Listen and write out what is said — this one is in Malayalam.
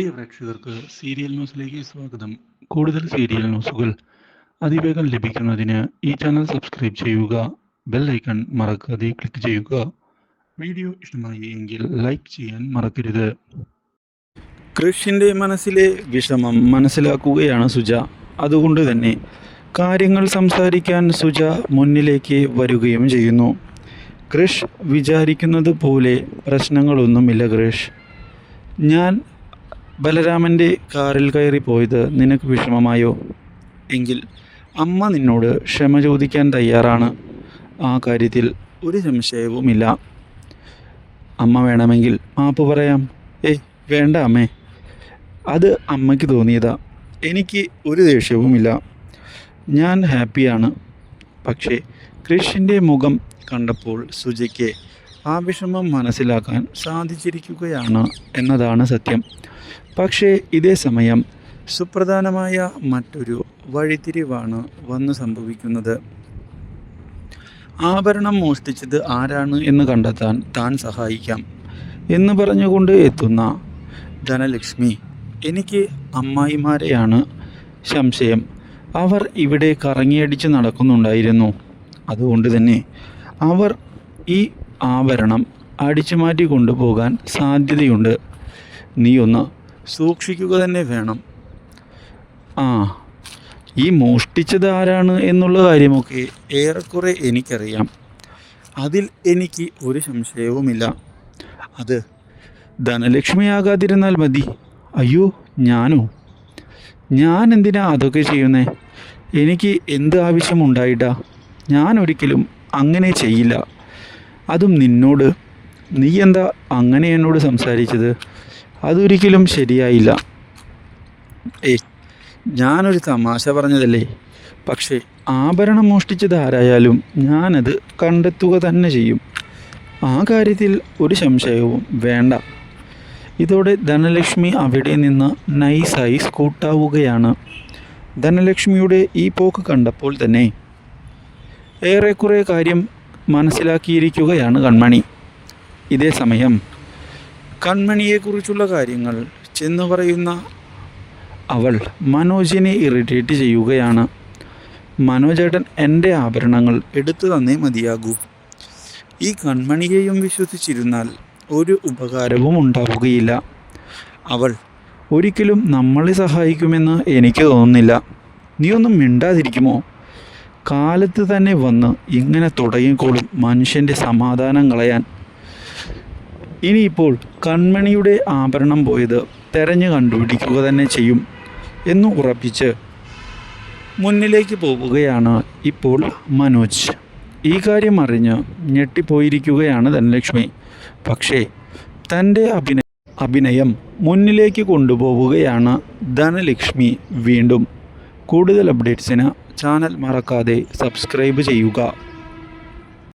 പ്രിയ പ്രേക്ഷകർക്ക് സീരിയൽ ന്യൂസിലേക്ക് സ്വാഗതം. കൂടുതൽ സീരിയൽ ന്യൂസുകൾ അതിവേഗം ലഭിക്കുന്നതിന് ഈ ചാനൽ സബ്സ്ക്രൈബ് ചെയ്യുക ബെൽ ഐക്കൺ മറക്കാതെ ക്ലിക്ക് ചെയ്യുക. വീഡിയോ ഇഷ്ടമായി എങ്കിൽ ലൈക്ക് ചെയ്യാൻ മറക്കരുത്. കൃഷിന്റെ മനസ്സിലെ വിഷമം മനസ്സിലാക്കുകയാണ് സുജ. അതുകൊണ്ട് തന്നെ കാര്യങ്ങൾ സംസാരിക്കാൻ സുജ മുന്നിലേക്ക് വരികയും ചെയ്യുന്നു. കൃഷ് വിചാരിക്കുന്നത് പോലെ പ്രശ്നങ്ങളൊന്നുമില്ല കൃഷ്. ഞാൻ ബലരാമന്റെ കാറിൽ കയറി പോയത് നിനക്ക് വിഷമമായോ? എങ്കിൽ അമ്മ നിന്നോട് ക്ഷമ ചോദിക്കാൻ തയ്യാറാണ്. ആ കാര്യത്തിൽ ഒരു സംശയവുമില്ല. അമ്മ വേണമെങ്കിൽ മാപ്പ് പറയാം. ഏ വേണ്ട അമ്മേ. അത് അമ്മയ്ക്ക് തോന്നിയതാ. എനിക്ക് ഒരു ദേഷ്യവുമില്ല. ഞാൻ ഹാപ്പിയാണ്. പക്ഷേ കൃഷിന്റെ മുഖം കണ്ടപ്പോൾ സുജയ്ക്ക് ആ വിഷമം മനസ്സിലാക്കാൻ സാധിച്ചിരിക്കുകയാണ് എന്നതാണ് സത്യം. പക്ഷേ ഇതേ സമയം സുപ്രധാനമായ മറ്റൊരു വഴിതിരിവാണ് വന്നു സംഭവിക്കുന്നത്. ആഭരണം മോഷ്ടിച്ചത് ആരാണ് എന്ന് കണ്ടെത്താൻ താൻ സഹായിക്കാം എന്ന് പറഞ്ഞുകൊണ്ട് എത്തുന്ന ധനലക്ഷ്മി എനിക്ക് അമ്മായിമാരെയാണ് സംശയം. അവർ ഇവിടെ കറങ്ങിയടിച്ച് നടക്കുന്നുണ്ടായിരുന്നു. അതുകൊണ്ട് തന്നെ അവർ ഈ ആഭരണം അടിച്ചു മാറ്റി കൊണ്ടുപോകാൻ സാധ്യതയുണ്ട്. നീ ഒന്ന് സൂക്ഷിക്കുക തന്നെ വേണം. ആ ഈ മോഷ്ടിച്ചത് ആരാണ് എന്നുള്ള കാര്യമൊക്കെ ഏറെക്കുറെ എനിക്കറിയാം. അതിൽ എനിക്ക് ഒരു സംശയവുമില്ല. അത് ധനലക്ഷ്മിയാകാതിരുന്നാൽ മതി. അയ്യോ ഞാനോ? ഞാൻ എന്തിനാ അതൊക്കെ ചെയ്യുന്നേ? എനിക്ക് എന്ത് ആവശ്യമുണ്ടായിട്ടാ? ഞാൻ ഒരിക്കലും അങ്ങനെ ചെയ്യില്ല. അതും നിന്നോട്. നീ എന്താ അങ്ങനെ എന്നോട് സംസാരിച്ചത്? അതൊരിക്കലും ശരിയായില്ല. ഏ ഞാനൊരു തമാശ പറഞ്ഞതല്ലേ? പക്ഷേ ആഭരണം മോഷ്ടിച്ചത് ആരായാലും ഞാനത് കണ്ടെത്തുക തന്നെ ചെയ്യും. ആ കാര്യത്തിൽ ഒരു സംശയവും വേണ്ട. ഇതോടെ ധനലക്ഷ്മി അവിടെ നിന്ന് നൈസായി സ്കൂട്ടാവുകയാണ്. ധനലക്ഷ്മിയുടെ ഈ പോക്ക് കണ്ടപ്പോൾ തന്നെ ഏറെക്കുറെ കാര്യം മനസ്സിലാക്കിയിരിക്കുകയാണ് കൺമണി. ഇതേ സമയം കൺമണിയെക്കുറിച്ചുള്ള കാര്യങ്ങൾ ചെന്നു പറയുന്ന അവൾ മനോജിനെ ഇറിറ്റേറ്റ് ചെയ്യുകയാണ്. മനോജേട്ടൻ എന്റെ ആഭരണങ്ങൾ എടുത്തു തന്നേ മതിയാകൂ. ഈ കൺമണിയെയും വിശ്വസിച്ചിരുന്നാൽ ഒരു ഉപകാരവും ഉണ്ടാവുകയില്ല. അവൾ ഒരിക്കലും നമ്മളെ സഹായിക്കുമെന്ന് എനിക്ക് തോന്നുന്നില്ല. നീ ഒന്നും മിണ്ടാതിരിക്കുമോ? കാലത്ത് തന്നെ വന്ന് ഇങ്ങനെ തുടങ്ങിക്കോളും മനുഷ്യന്റെ സമാധാനം കളയാൻ. ഇനിയിപ്പോൾ കൺമണിയുടെ ആഭരണം പോയത് തെരഞ്ഞു കണ്ടുപിടിക്കുക തന്നെ ചെയ്യും എന്ന് ഉറപ്പിച്ച് മുന്നിലേക്ക് പോവുകയാണ് ഇപ്പോൾ മനോജ്. ഈ കാര്യം അറിഞ്ഞ് ഞെട്ടിപ്പോയിരിക്കുകയാണ് ധനലക്ഷ്മി. പക്ഷേ തന്റെ അഭിനയ അഭിനയം മുന്നിലേക്ക് കൊണ്ടുപോവുകയാണ് ധനലക്ഷ്മി വീണ്ടും. കൂടുതൽ അപ്ഡേറ്റ്സിന് ചാനൽ മറക്കാതെ സബ്സ്ക്രൈബ് ചെയ്യുക.